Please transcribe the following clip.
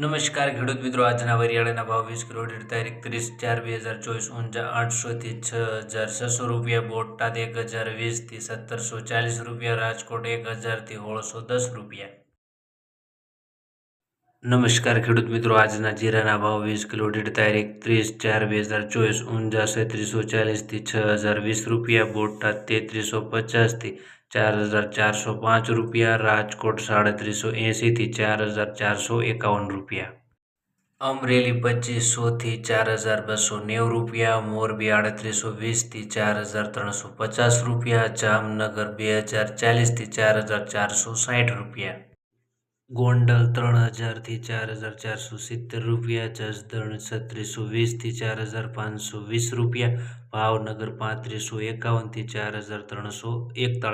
નમસ્કાર ખેડૂત મિત્રો, આજના વરિયાળાના ભાવ વીસ દીઠ તારીખ ત્રીસ ચાર બે હજાર ચોવીસ, ઊંઝા આઠસોથી છ હજાર છસો રૂપિયા, બોટાદ એક હજાર વીસથી સત્તરસો ચાલીસ રૂપિયા, રાજકોટ એક હજારથી સોળસો દસ રૂપિયા. નમસ્કાર ખેડૂત મિત્રો, આજના જીરાના ભાવ વીસ કિલો દીઠ તારીખ ત્રીસ ચાર બે હજાર ચોવીસ, ઊંઝા છત્રીસો ચાલીસથી છ હજાર વીસ રૂપિયા, બોટાદ તેત્રીસો પચાસથી ચાર હજાર ચારસો પાંચ રૂપિયા રાજકોટ સાડત્રીસો એંશીથી ચાર હજાર ચારસો એકાવન રૂપિયા અમરેલી પચીસોથી ચાર હજાર બસો નેવું રૂપિયા મોરબી આડત્રીસો વીસથી ચાર હજાર ત્રણસો પચાસ રૂપિયા જામનગર બે હજાર ચાલીસથી ચાર હજાર ચારસો સાઠ રૂપિયા ગોંડલ ત્રણ હજારથી ચાર હજાર ચારસો સિત્તેર રૂપિયા જસદણ છત્રીસો વીસથી ચાર હજાર પાંચસો વીસ રૂપિયા ભાવનગર પાંત્રીસો એકાવનથી ચાર હજાર ત્રણસો એકતાળીસ